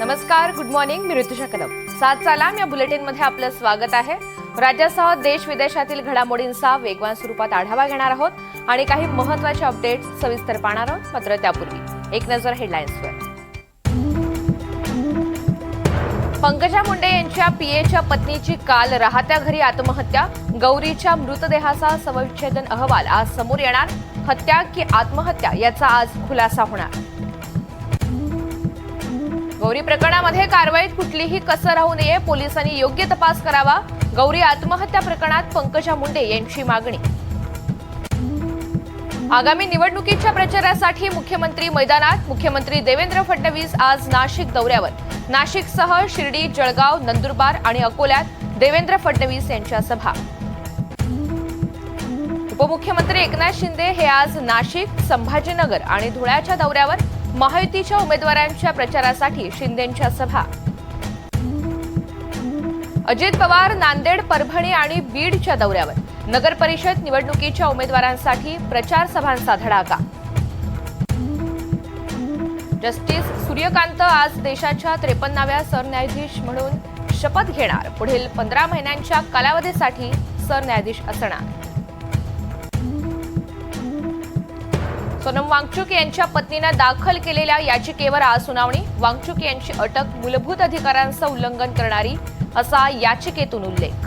नमस्कार good morning मी ऋतुषा कदम. सात सलाम या बुलेटिनमध्ये आपलं स्वागत आहे. राज्यासह देश विदेशातील घडामोडींचा वेगवान स्वरूपात आढावा घेणार आहोत आणि काही महत्त्वाचे अपडेट सविस्तर पाहणार आहोत मात्र त्यापूर्वी एक नजर हेडलाईन्सवर पंकजा मुंडे यांच्या पीएच्या पत्नीची काल राहत्या घरी आत्महत्या. गौरीच्या मृतदेहाचा समविच्छेदन अहवाल आज समोर येणार. हत्या की आत्महत्या याचा आज खुलासा होणार. गौरी प्रकरणामध्ये कारवाईत कुठलीही कसर राहू नये. पोलिसांनी योग्य तपास करावा. गौरी आत्महत्या प्रकरणात पंकजा मुंडे यांची मागणी. आगामी निवडणुकीच्या प्रचारासाठी मुख्यमंत्री मैदानात मुख्यमंत्री देवेंद्र फडणवीस आज नाशिक दौऱ्यावर. नाशिकसह शिर्डी जळगाव नंदुरबार आणि अकोल्यात देवेंद्र फडणवीस यांच्या सभा. उपमुख्यमंत्री एकनाथ शिंदे हे आज नाशिक संभाजीनगर आणि धुळ्याच्या दौऱ्यावर महायुतीच्या उमेदवारांच्या प्रचारासाठी शिंदेंच्या सभा. अजित पवार नांदेड परभणी आणि बीडच्या दौऱ्यावर. नगर परिषद निवडणुकीच्या उमेदवारांसाठी प्रचार सभांचा धडाका. जस्टिस सूर्यकांत आज देशाच्या त्रेपन्नाव्या सरन्यायाधीश म्हणून शपथ घेणार. पुढील पंधरा महिन्यांच्या कालावधीसाठी सरन्यायाधीश असणार. सोनम वांगचुक यांच्या पत्नीनं दाखल केलेल्या याचिकेवर आज सुनावणी. वांगचुक यांची अटक मूलभूत अधिकारांचं उल्लंघन करणारी असा याचिकेतून उल्लेख.